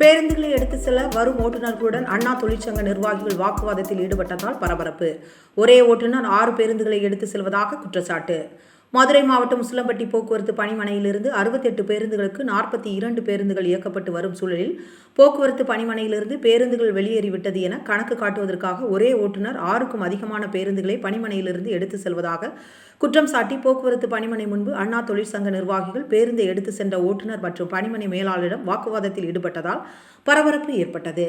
பேருந்துகளை எடுத்து செல்ல வரும் ஓட்டுநர்களுடன் அண்ணா தொழிற்சங்க நிர்வாகிகள் வாக்குவாதத்தில் ஈடுபட்டதால் பரபரப்பு. ஒரே ஓட்டுநர் ஆறு பேருந்துகளை எடுத்து செல்வதாக குற்றச்சாட்டு. மதுரை மாவட்டம் உசிலம்பட்டி போக்குவரத்து பணிமனையிலிருந்து அறுபத்தெட்டு பேருந்துகளுக்கு நாற்பத்தி இரண்டு பேருந்துகள் இயக்கப்பட்டு வரும் சூழலில் போக்குவரத்து பணிமனையிலிருந்து பேருந்துகள் வெளியேறிவிட்டது என கணக்கு காட்டுவதற்காக ஒரே ஓட்டுநர் ஆறுக்கும் அதிகமான பேருந்துகளை பணிமனையிலிருந்து எடுத்து செல்வதாக குற்றம் சாட்டி போக்குவரத்து பணிமனை முன்பு அண்ணா தொழிற்சங்க நிர்வாகிகள் பேருந்தை எடுத்து சென்ற ஓட்டுநர் மற்றும் பணிமனை மேலாளரிடம் வாக்குவாதத்தில் ஈடுபட்டதால் பரபரப்பு ஏற்பட்டது.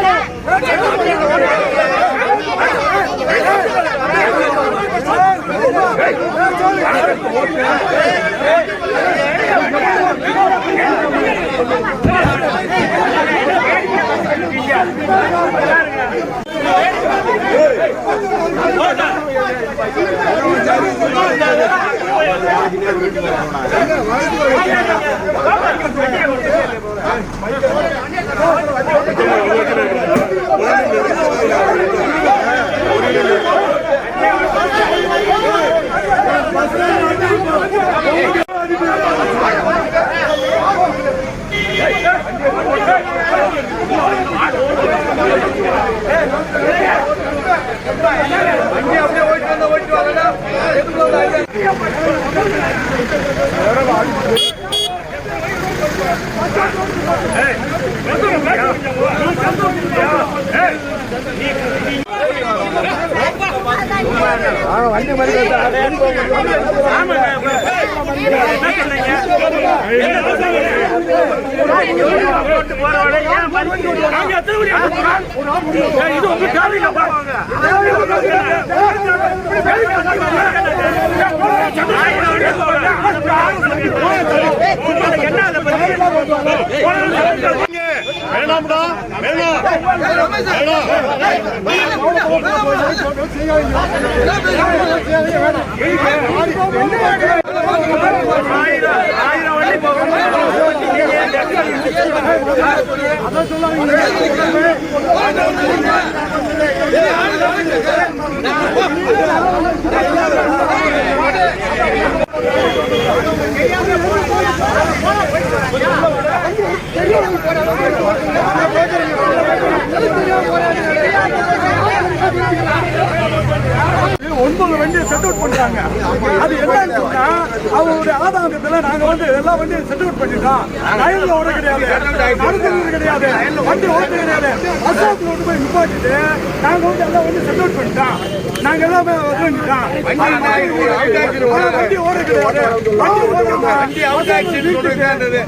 வீட்டுக்கு இது உங்க தேவையில்லை வேணாம் ஆயிரம் ஆயிரம் வண்டி ஒன்பது வண்டியை செட் அவுட் பண்றாங்க. அது என்னன்னு சொன்னா அவங்களுடைய ஆதாரத்துல நாங்க வந்து எல்லா வண்டியும் செட் அவுட் பண்ணிட்டோம். லைன்ல ஓட கிடையாது. நடத்துறது கிடையாது. வண்டி ஓட்ட கிடையாது. அசோக் கொண்டு போய் நிப்பாட்டிட்டு நாங்க வந்து எல்லா வண்டியும் செட் அவுட் பண்ணிட்டோம். நாங்க எல்லாமே வந்துட்டோம் வண்டி ஓட கிடையாது. வண்டி ஓடாம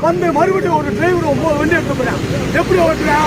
வந்து மறுபடியும் ஒரு டிரைவர் ஒன்பது வண்டி எடுத்து போறேன். எப்படி ஓட்டுறேன்?